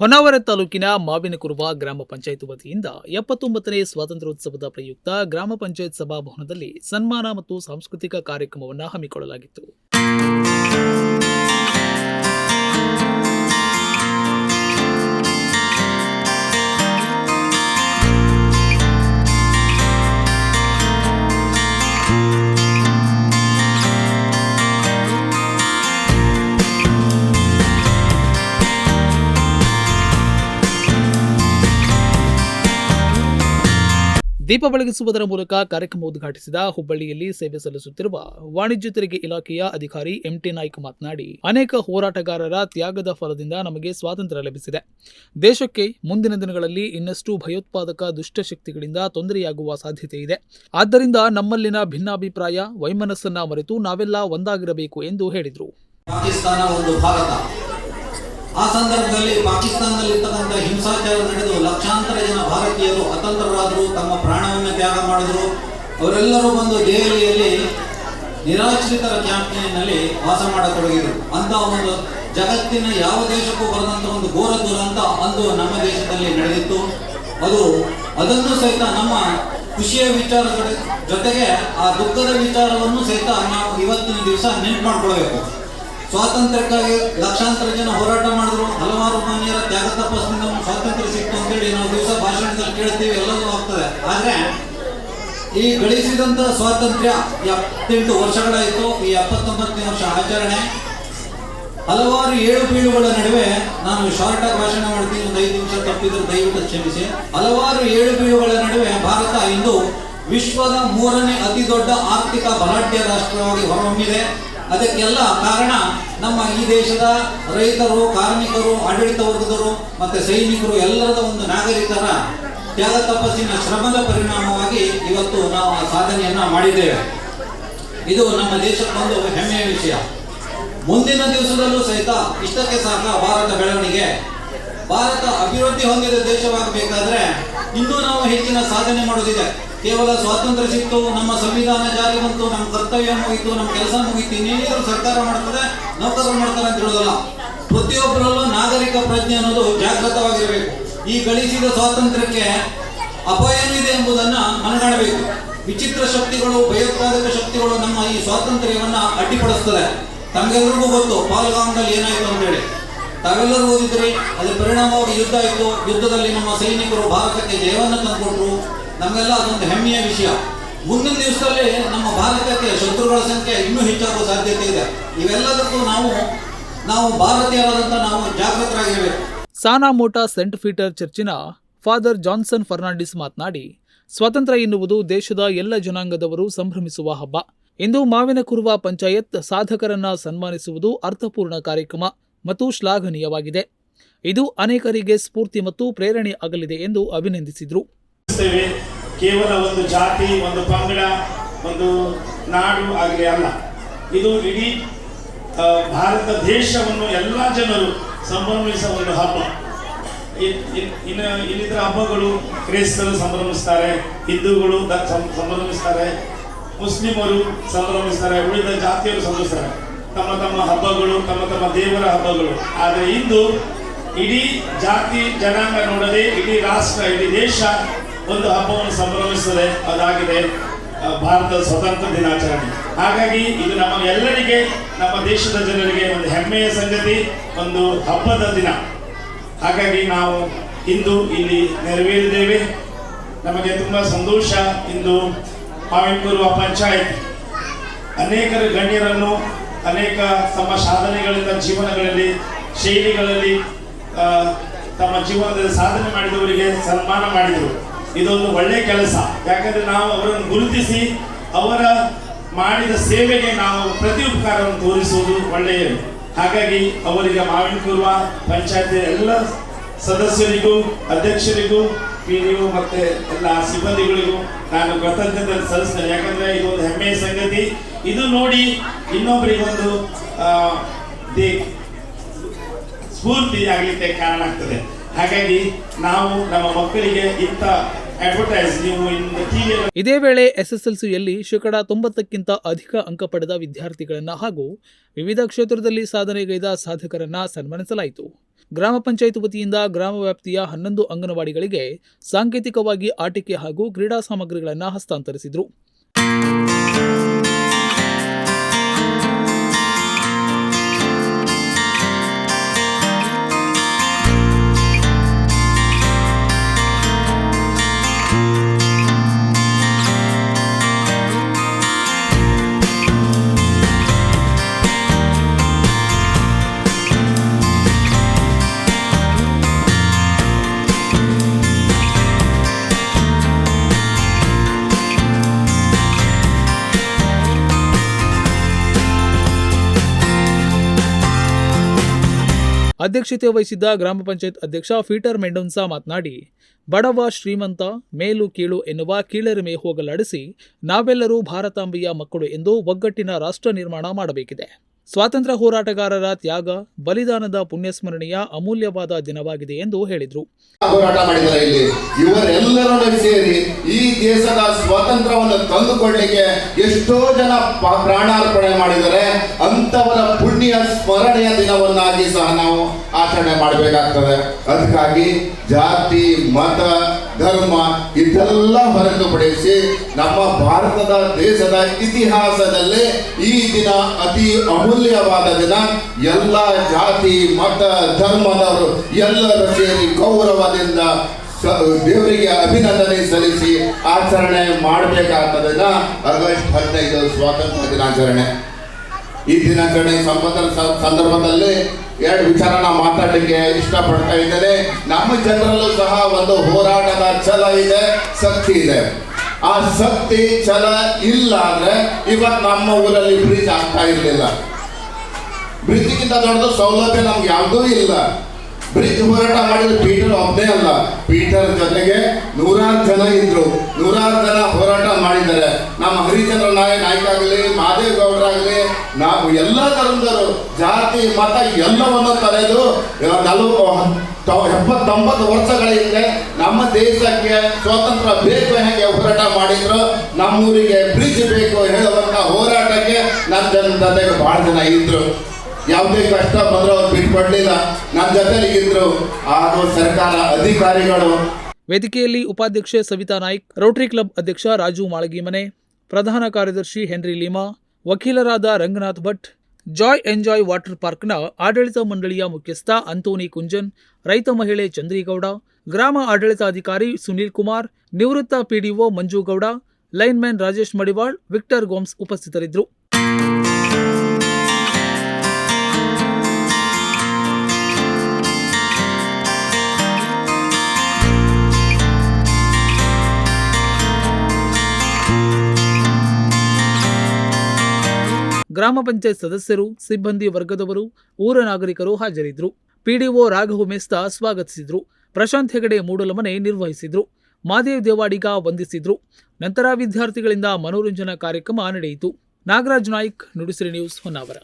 ಹೊನ್ನಾವರ ತಾಲೂಕಿನ ಮಾವಿನಕುರುವ ಗ್ರಾಮ ಪಂಚಾಯತ್ ವತಿಯಿಂದ ಎಪ್ಪತ್ತೊಂಬತ್ತನೇ ಸ್ವಾತಂತ್ರ್ಯೋತ್ಸವದ ಪ್ರಯುಕ್ತ ಗ್ರಾಮ ಪಂಚಾಯತ್ ಸಭಾಭವನದಲ್ಲಿ ಸನ್ಮಾನ ಮತ್ತು ಸಾಂಸ್ಕೃತಿಕ ಕಾರ್ಯಕ್ರಮವನ್ನು ಹಮ್ಮಿಕೊಳ್ಳಲಾಗಿತ್ತು. ದೀಪ ಬೆಳಗಿಸುವುದರ ಮೂಲಕ ಕಾರ್ಯಕ್ರಮ ಉದ್ಘಾಟಿಸಿದ ಹುಬ್ಬಳ್ಳಿಯಲ್ಲಿ ಸೇವೆ ಸಲ್ಲಿಸುತ್ತಿರುವ ವಾಣಿಜ್ಯ ತೆರಿಗೆ ಇಲಾಖೆಯ ಅಧಿಕಾರಿ ಎಂಟಿ ನಾಯ್ಕ್ ಮಾತನಾಡಿ, ಅನೇಕ ಹೋರಾಟಗಾರರ ತ್ಯಾಗದ ಫಲದಿಂದ ನಮಗೆ ಸ್ವಾತಂತ್ರ್ಯ ಲಭಿಸಿದೆ. ದೇಶಕ್ಕೆ ಮುಂದಿನ ದಿನಗಳಲ್ಲಿ ಇನ್ನಷ್ಟು ಭಯೋತ್ಪಾದಕ ದುಷ್ಟಶಕ್ತಿಗಳಿಂದ ತೊಂದರೆಯಾಗುವ ಸಾಧ್ಯತೆ ಇದೆ. ಆದ್ದರಿಂದ ನಮ್ಮಲ್ಲಿನ ಭಿನ್ನಾಭಿಪ್ರಾಯ, ವೈಮನಸ್ಸನ್ನ ಮರೆತು ನಾವೆಲ್ಲ ಒಂದಾಗಿರಬೇಕು ಎಂದು ಹೇಳಿದರು. ಪಾಕಿಸ್ತಾನ ಒಂದು ಭಾರತ. ಆ ಸಂದರ್ಭದಲ್ಲಿ ಪಾಕಿಸ್ತಾನದಲ್ಲಿ ಇರ್ತಕ್ಕಂಥ ಹಿಂಸಾಚಾರ ನಡೆದು ಲಕ್ಷಾಂತರ ಜನ ಭಾರತೀಯರು ಅತಂತ್ರರಾದರು, ತಮ್ಮ ಪ್ರಾಣವನ್ನು ತ್ಯಾಗ ಮಾಡಿದರು. ಅವರೆಲ್ಲರೂ ಬಂದು ದೆಹಲಿಯಲ್ಲಿ ನಿರಾಶ್ರಿತರ ಕ್ಯಾಂಪ್ನಲ್ಲಿ ವಾಸ ಮಾಡತೊಡಗಿದರು. ಅಂತ ಒಂದು ಜಗತ್ತಿನ ಯಾವ ದೇಶಕ್ಕೂ ಬರದಂತ ಒಂದು ಘೋರ ದುರಂತ ಅಂದು ನಮ್ಮ ದೇಶದಲ್ಲಿ ನಡೆದಿತ್ತು. ಅದು, ಅದನ್ನು ಸಹಿತ ನಮ್ಮ ಖುಷಿಯ ವಿಚಾರಗಳ ಜೊತೆಗೆ ಆ ದುಃಖದ ವಿಚಾರವನ್ನು ಸಹಿತ ನಾವು ಇವತ್ತಿನ ದಿವಸ ನೆನ್ಪು ಮಾಡ್ಕೊಳ್ಬೇಕು. ಸ್ವಾತಂತ್ರ್ಯಕ್ಕಾಗಿ ಲಕ್ಷಾಂತರ ಜನ ಹೋರಾಟ ಮಾಡಿದ್ರು. ಹಲವಾರು ಮಾನ್ಯರ ತ್ಯಾಗ ತಪಸ್ಸಿನಿಂದ ಸ್ವಾತಂತ್ರ್ಯ ಸಿಕ್ತು ಅಂತೇಳಿ ನಾವು ದಿವಸ ಭಾಷಣದಲ್ಲಿ ಕೇಳ್ತೀವಿ ಎಲ್ಲವೂ ಆಗ್ತದೆ. ಆದ್ರೆ, ಈ ಗಳಿಸಿದಂತ ಸ್ವಾತಂತ್ರ್ಯ ಎಪ್ಪತ್ತೆಂಟು ವರ್ಷಗಳಾಯಿತು. ಈ ಎಪ್ಪತ್ತೊಂಬತ್ತನೇ ವರ್ಷ ಆಚರಣೆ. ಹಲವಾರು ಏಳು ಬೀಳುಗಳ ನಡುವೆ ನಾನು ಶಾರ್ಟ್ ಆಗಿ ಭಾಷಣ ಮಾಡ್ತೀನಿ. ಒಂದು ಐದು ನಿಮಿಷ ತಪ್ಪಿದ್ರೆ ದಯವಿಟ್ಟು ಕ್ಷಮಿಸಿ. ಹಲವಾರು ಏಳು ಬೀಳುಗಳ ನಡುವೆ ಭಾರತ ಇಂದು ವಿಶ್ವದ ಮೂರನೇ ಅತಿ ದೊಡ್ಡ ಆರ್ಥಿಕ ಬಲಾಢ್ಯ ರಾಷ್ಟ್ರವಾಗಿ ಹೊರಹೊಮ್ಮಿದೆ. ಅದಕ್ಕೆಲ್ಲ ಕಾರಣ ನಮ್ಮ ಈ ದೇಶದ ರೈತರು, ಕಾರ್ಮಿಕರು, ಆಡಳಿತ ವರ್ಗದವರು ಮತ್ತೆ ಸೈನಿಕರು ಎಲ್ಲರದ ಒಂದು ನಾಗರಿಕರ ತ್ಯಾಗ ತಪಸ್ಸಿನ ಶ್ರಮದ ಪರಿಣಾಮವಾಗಿ ಇವತ್ತು ನಾವು ಆ ಸಾಧನೆಯನ್ನ ಮಾಡಿದ್ದೇವೆ. ಇದು ನಮ್ಮ ದೇಶಕ್ಕೊಂದು ಹೆಮ್ಮೆಯ ವಿಷಯ. ಮುಂದಿನ ದಿವಸದಲ್ಲೂ ಸಹಿತ ಇಷ್ಟಕ್ಕೆ ಸಾಕ ಭಾರತ ಬೆಳವಣಿಗೆ. ಭಾರತ ಅಭಿವೃದ್ಧಿ ಹೊಂದಿದ ದೇಶವಾಗಬೇಕಾದ್ರೆ ಇನ್ನೂ ನಾವು ಹೆಚ್ಚಿನ ಸಾಧನೆ ಮಾಡೋದಿದೆ. ಕೇವಲ ಸ್ವಾತಂತ್ರ್ಯ ಸಿಕ್ತು, ನಮ್ಮ ಸಂವಿಧಾನ ಜಾರಿ ಬಂತು, ನಮ್ಮ ಕರ್ತವ್ಯ ಮುಗಿತು, ನಮ್ಮ ಕೆಲಸ ಮುಗಿತು, ಇನ್ನೇನಾದ್ರು ಸರ್ಕಾರ ಮಾಡ್ತಾರೆ, ನೌಕರರು ಮಾಡ್ತಾರೆ ಅಂತ ಹೇಳೋದಲ್ಲ. ಪ್ರತಿಯೊಬ್ಬರಲ್ಲೂ ನಾಗರಿಕ ಪ್ರಜ್ಞೆ ಅನ್ನೋದು ಜಾಗೃತವಾಗಿರಬೇಕು. ಈ ಗಳಿಸಿದ ಸ್ವಾತಂತ್ರ್ಯಕ್ಕೆ ಅಪಾಯ ಏನಿದೆ ಎಂಬುದನ್ನ ಮನಗಾಣಬೇಕು. ವಿಚಿತ್ರ ಶಕ್ತಿಗಳು, ಭಯೋತ್ಪಾದಕ ಶಕ್ತಿಗಳು ನಮ್ಮ ಈ ಸ್ವಾತಂತ್ರ್ಯವನ್ನ ಅಡ್ಡಿಪಡಿಸ್ತದೆ. ತಮಗೆಲ್ಲರಿಗೂ ಗೊತ್ತು, ಪಾಲ್ಗಾಂಗ್ನಲ್ಲಿ ಏನಾಯ್ತು ಅಂತೇಳಿ. ತಾವೆಲ್ಲರೂ ಓದಿದ್ರಿ, ಅದರ ಪರಿಣಾಮವಾಗಿ ಯುದ್ಧ ಆಯಿತು. ಯುದ್ಧದಲ್ಲಿ ನಮ್ಮ ಸೈನಿಕರು ಭಾರತಕ್ಕೆ ಜಯವನ್ನು ತಂದುಕೊಟ್ರು. ನಮಗೆಲ್ಲ ಅದೊಂದು ಹೆಮ್ಮೆಯ ವಿಷಯ. ಮುಂದಿನ ದಿವಸದಲ್ಲಿ ನಮ್ಮ ಭಾರತಕ್ಕೆ ಶತ್ರುಗಳ ಸಂಖ್ಯೆ ಇನ್ನೂ ಹೆಚ್ಚಾಗುವ ಸಾಧ್ಯತೆ ಇದೆ. ಇವೆಲ್ಲದಕ್ಕೂ ನಾವು ನಾವು ಭಾರತೀಯರಾದಂಥ ನಾವು ಜಾಗೃತರಾಗಿರಬೇಕು. ಸಾನಾಮೋಟಾ ಸೆಂಟ್ ಪೀಟರ್ ಚರ್ಚಿನ ಫಾದರ್ ಜಾನ್ಸನ್ ಫರ್ನಾಂಡಿಸ್ ಮಾತನಾಡಿ, ಸ್ವಾತಂತ್ರ್ಯ ಎನ್ನುವುದು ದೇಶದ ಎಲ್ಲ ಜನಾಂಗದವರು ಸಂಭ್ರಮಿಸುವ ಹಬ್ಬ. ಇಂದು ಮಾವಿನಕುರುವ ಪಂಚಾಯತ್ ಸಾಧಕರನ್ನ ಸನ್ಮಾನಿಸುವುದು ಅರ್ಥಪೂರ್ಣ ಕಾರ್ಯಕ್ರಮ ಮತ್ತು ಶ್ಲಾಘನೀಯವಾಗಿದೆ. ಇದು ಅನೇಕರಿಗೆ ಸ್ಫೂರ್ತಿ ಮತ್ತು ಪ್ರೇರಣೆ ಆಗಲಿದೆ ಎಂದು ಅಭಿನಂದಿಸಿದರು. ಭಾವಿಸ್ತೇವೆ ಕೇವಲ ಒಂದು ಜಾತಿ, ಒಂದು ಪಂಗಡ, ಒಂದು ನಾಡು ಆಗಲಿ ಅಲ್ಲ. ಇದು ಇಡೀ ಭಾರತ ದೇಶವನ್ನು ಎಲ್ಲ ಜನರು ಸಂಭ್ರಮಿಸುವ ಒಂದು ಹಬ್ಬ. ಇನ್- ಇನ್- ಇನ್ನು ಇನ್ನಿತರ ಹಬ್ಬಗಳು ಕ್ರೈಸ್ತರು ಸಂಭ್ರಮಿಸ್ತಾರೆ, ಹಿಂದೂಗಳು ಸಂಭ್ರಮಿಸ್ತಾರೆ, ಮುಸ್ಲಿಮರು ಸಂಭ್ರಮಿಸ್ತಾರೆ, ಉಳಿದ ಜಾತಿಯರು ಸಂಭ್ರಮಿಸ್ತಾರೆ. ತಮ್ಮ ತಮ್ಮ ಹಬ್ಬಗಳು, ತಮ್ಮ ತಮ್ಮ ದೇವರ ಹಬ್ಬಗಳು. ಆದರೆ ಇಂದು ಇಡೀ ಜಾತಿ, ಜನಾಂಗ ನೋಡದೆ, ಇಡೀ ರಾಷ್ಟ್ರ, ಇಡೀ ದೇಶ ಒಂದು ಹಬ್ಬವನ್ನು ಸಂಭ್ರಮಿಸುತ್ತದೆ ಅದಾಗಿದೆ ಭಾರತದ ಸ್ವತಂತ್ರ ದಿನಾಚರಣೆ. ಹಾಗಾಗಿ ಇದು ನಮ್ಮ ಎಲ್ಲರಿಗೆ ನಮ್ಮ ದೇಶದ ಜನರಿಗೆ ಒಂದು ಹೆಮ್ಮೆಯ ಸಂಗತಿ, ಒಂದು ಹಬ್ಬದ ದಿನ. ಹಾಗಾಗಿ ನಾವು ಇಂದು ಇಲ್ಲಿ ನೆರವೇರಿದ್ದೇವೆ. ನಮಗೆ ತುಂಬ ಸಂತೋಷ ಇಂದು ಮಾವಿನಕೂರುವ ಪಂಚಾಯತ್. ಅನೇಕರ ಗಣ್ಯರನ್ನು, ಅನೇಕ ತಮ್ಮ ಸಾಧನೆಗಳಿಂದ ಜೀವನಗಳಲ್ಲಿ, ಶೈಲಿಗಳಲ್ಲಿ ತಮ್ಮ ಜೀವನದಲ್ಲಿ ಸಾಧನೆ ಮಾಡಿದವರಿಗೆ ಸನ್ಮಾನ ಮಾಡಿದರು. ಇದೊಂದು ಒಳ್ಳೆಯ ಕೆಲಸ. ಯಾಕಂದ್ರೆ ನಾವು ಅವರನ್ನು ಗುರುತಿಸಿ ಅವರ ಮಾಡಿದ ಸೇವೆಗೆ ನಾವು ಪ್ರತಿ ಉಪಕಾರವನ್ನು ತೋರಿಸುವುದು ಒಳ್ಳೆಯದು. ಹಾಗಾಗಿ ಅವರಿಗೆ ಮಾವಿನಕೂರುವ ಪಂಚಾಯತ್ ಎಲ್ಲ ಸದಸ್ಯರಿಗೂ, ಅಧ್ಯಕ್ಷರಿಗೂ ಪಿ ಡಿ ಮತ್ತೆ ಎಲ್ಲ ಸಿಬ್ಬಂದಿಗಳಿಗೂ ನಾನು ಕೃತಜ್ಞತೆ ಸಲ್ಲಿಸ್ತೇನೆ. ಯಾಕಂದ್ರೆ ಇದೊಂದು ಹೆಮ್ಮೆಯ ಸಂಗತಿ. ಇದು ನೋಡಿ ಇನ್ನೊಬ್ಬರಿಗೊಂದು ಸ್ಫೂರ್ತಿ ಆಗಲಿಕ್ಕೆ ಕಾರಣ ಆಗ್ತದೆ. ಹಾಗಾಗಿ ನಾವು ನಮ್ಮ ಮಕ್ಕಳಿಗೆ ಇಂಥ ಇದೇ ವೇಳೆ ಎಸ್ಎಸ್ಎಲ್ಸಿಯಲ್ಲಿ ಶೇಕಡ ತೊಂಬತ್ತಕ್ಕಿಂತ ಅಧಿಕ ಅಂಕ ಪಡೆದ ವಿದ್ಯಾರ್ಥಿಗಳನ್ನು ಹಾಗೂ ವಿವಿಧ ಕ್ಷೇತ್ರದಲ್ಲಿ ಸಾಧನೆಗೈದ ಸಾಧಕರನ್ನ ಸನ್ಮಾನಿಸಲಾಯಿತು. ಗ್ರಾಮ ಪಂಚಾಯತ್ ವತಿಯಿಂದ ಗ್ರಾಮ ವ್ಯಾಪ್ತಿಯ ಹನ್ನೊಂದು ಅಂಗನವಾಡಿಗಳಿಗೆ ಸಾಂಕೇತಿಕವಾಗಿ ಆಟಿಕೆ ಹಾಗೂ ಕ್ರೀಡಾ ಸಾಮಗ್ರಿಗಳನ್ನು ಹಸ್ತಾಂತರಿಸಿದರು. ಅಧ್ಯಕ್ಷತೆ ವಹಿಸಿದ್ದ ಗ್ರಾಮ ಪಂಚಾಯತ್ ಅಧ್ಯಕ್ಷ ಫೀಟರ್ ಮೆಂಡೋನ್ಸಾ ಮಾತನಾಡಿ, ಬಡವ, ಶ್ರೀಮಂತ, ಮೇಲು, ಕೀಳು ಎನ್ನುವ ಕೀಳರಿಮೆ ಹೋಗಲಾಡಿಸಿ ನಾವೆಲ್ಲರೂ ಭಾರತಾಂಬೆಯ ಮಕ್ಕಳು ಎಂದು ಒಗ್ಗಟ್ಟಿನ ರಾಷ್ಟ್ರ ನಿರ್ಮಾಣ ಮಾಡಬೇಕಿದೆ. ಸ್ವಾತಂತ್ರ್ಯ ಹೋರಾಟಗಾರರ ತ್ಯಾಗ, ಬಲಿದಾನದ ಪುಣ್ಯಸ್ಮರಣೆಯ ಅಮೂಲ್ಯವಾದ ದಿನವಾಗಿದೆ ಎಂದು ಹೇಳಿದರು. ಹೋರಾಟ ಮಾಡಿದರೆ ಇಲ್ಲಿ ಇವರೆಲ್ಲರೂ ಸೇರಿ ಈ ದೇಶದ ಸ್ವಾತಂತ್ರ್ಯವನ್ನು ತಂದುಕೊಳ್ಳಿಕ್ಕೆ ಎಷ್ಟೋ ಜನ ಪ್ರಾಣಾರ್ಪಣೆ ಮಾಡಿದರೆ ಅಂತವರ ಪುಣ್ಯ ಸ್ಮರಣೆಯ ದಿನವನ್ನಾಗಿ ಸಹ ನಾವು ಆಚರಣೆ ಮಾಡಬೇಕಾಗ್ತದೆ. ಅದಕ್ಕಾಗಿ ಜಾತಿ, ಮತ ಧರ್ಮ ಇದೆಲ್ಲ ಹೊರತುಪಡಿಸಿ ನಮ್ಮ ಭಾರತದ ದೇಶದ ಇತಿಹಾಸದಲ್ಲೇ ಈ ದಿನ ಅತಿ ಅಮೂಲ್ಯವಾದ ದಿನ. ಎಲ್ಲ ಜಾತಿ, ಮತ, ಧರ್ಮದವರು ಎಲ್ಲರೂ ಸೇರಿ ಗೌರವದಿಂದ ದೇವರಿಗೆ ಅಭಿನಂದನೆ ಸಲ್ಲಿಸಿ ಆಚರಣೆ ಮಾಡಬೇಕಾಗ್ತದನ್ನ ಆಗಸ್ಟ್ ಹದಿನೈದು ಸ್ವಾತಂತ್ರ್ಯ ದಿನಾಚರಣೆ. ಈ ದಿನಾಚರಣೆ ಸಂಬಂಧ ಸಂದರ್ಭದಲ್ಲಿ ಎರಡು ವಿಚಾರ ನಾವು ಮಾತಾಡಲಿಕ್ಕೆ ಇಷ್ಟಪಡ್ತಾ ಇದ್ದೇನೆ. ನಮ್ಮ ಜನರಲ್ಲೂ ಸಹ ಒಂದು ಹೋರಾಟದ ಛಲ ಇದೆ, ಶಕ್ತಿ ಇದೆ. ಆ ಶಕ್ತಿ, ಛಲ ಇಲ್ಲ ಅಂದ್ರೆ ಇವತ್ತು ನಮ್ಮ ಊರಲ್ಲಿ ಬ್ರಿಡ್ಜ್ ಆಗ್ತಾ ಇರಲಿಲ್ಲ. ಬ್ರಿಡ್ಜ್ಗಿಂತ ದೊಡ್ಡದು ಸೌಲಭ್ಯ ನಮ್ಗೆ ಯಾವುದೂ ಇಲ್ಲ. ಬ್ರಿಡ್ಜ್ ಹೋರಾಟ ಮಾಡಿದ ಪೀಟರ್ ಒಬ್ಬನೇ ಅಲ್ಲ. ಪೀಟರ್ ಜೊತೆಗೆ ನೂರಾರು ಜನ ಇದ್ರು. ನೂರಾರು ಜನ ಹೋರಾಟ ಮಾಡಿದ್ದಾರೆ. ನಮ್ಮ ಹರಿಚಂದ್ರ ನಾಯ ನಾಯ್ಕ ಆಗಲಿ, ಮಾದೇವ್ ಗೌಡರಾಗಲಿ ನಾವು ಎಲ್ಲ ಧರ್ಮದವರು ಜಾತಿ, ಮತ ಎಲ್ಲವನ್ನು ತರೆದು ನಲವತ್ತು ಎಪ್ಪತ್ತೊಂಬತ್ತು ವರ್ಷಗಳ ಹಿಂದೆ ನಮ್ಮ ದೇಶಕ್ಕೆ ಸ್ವಾತಂತ್ರ್ಯ ಬೇಕು ಹೇಗೆ ಹೋರಾಟ ಮಾಡಿದ್ರು. ನಮ್ಮೂರಿಗೆ ಬ್ರಿಡ್ಜ್ ಬೇಕು ಹೇಳುವಂತ ಹೋರಾಟಕ್ಕೆ ನನ್ನ ಜೊತೆಗೆ ಬಹಳ ಜನ ಇದ್ರು. ಯಾವುದೇ ಕಷ್ಟ ಬಂದ್ರೆ ಅವ್ರು ಬಿಟ್ಕೊಡ್ಲಿಲ್ಲ. ನನ್ನ ಜೊತೆಲಿಗಿದ್ರು ಹಾಗೂ ಸರ್ಕಾರ ಅಧಿಕಾರಿಗಳು. ವೇದಿಕೆಯಲ್ಲಿ ಉಪಾಧ್ಯಕ್ಷೆ ಸವಿತಾ ನಾಯ್ಕ್, ರೋಟರಿ ಕ್ಲಬ್ ಅಧ್ಯಕ್ಷ ರಾಜು ಮಾಳಗಿಮನೆ, ಪ್ರಧಾನ ಕಾರ್ಯದರ್ಶಿ ಹೆನ್ರಿ ಲೀಮಾ, ವಕೀಲರಾದ Ranganath Bhat, joy enjoy water ಪಾರ್ಕ್ನ ಆಡಳಿತ ಮಂಡಳಿಯ ಮುಖ್ಯಸ್ಥ ಅಂತೋನಿ ಕುಂಜನ್, ರೈತ ಮಹಿಳೆ ಚಂದ್ರೀಗೌಡ, ಗ್ರಾಮ ಆಡಳಿತಾಧಿಕಾರಿ ಸುನೀಲ್ ಕುಮಾರ್, ನಿವೃತ್ತ PDO Manjugowda, lineman Rajesh Madiwal, Victor Gomes ಉಪಸ್ಥಿತರಿದ್ದರು. ಗ್ರಾಮ ಪಂಚಾಯತ್ ಸದಸ್ಯರು, ಸಿಬ್ಬಂದಿ ವರ್ಗದವರು, ಊರ ನಾಗರಿಕರು ಹಾಜರಿದ್ದರು. ಪಿಡಿಒ ರಾಘವ ಮೆಸ್ತಾ ಸ್ವಾಗತಿಸಿದ್ರು. ಪ್ರಶಾಂತ್ ಹೆಗಡೆ ಮೂಡಲಮನೆ ನಿರ್ವಹಿಸಿದ್ರು. ಮಾದೇವ್ ದೇವಾಡಿಗ ವಂದಿಸಿದ್ರು. ನಂತರ ವಿದ್ಯಾರ್ಥಿಗಳಿಂದ ಮನೋರಂಜನಾ ಕಾರ್ಯಕ್ರಮ ನಡೆಯಿತು. ನಾಗರಾಜ್ ನಾಯ್ಕ್, ನುಡಿಸಿರಿ ನ್ಯೂಸ್ ಹೊನ್ನಾವರ.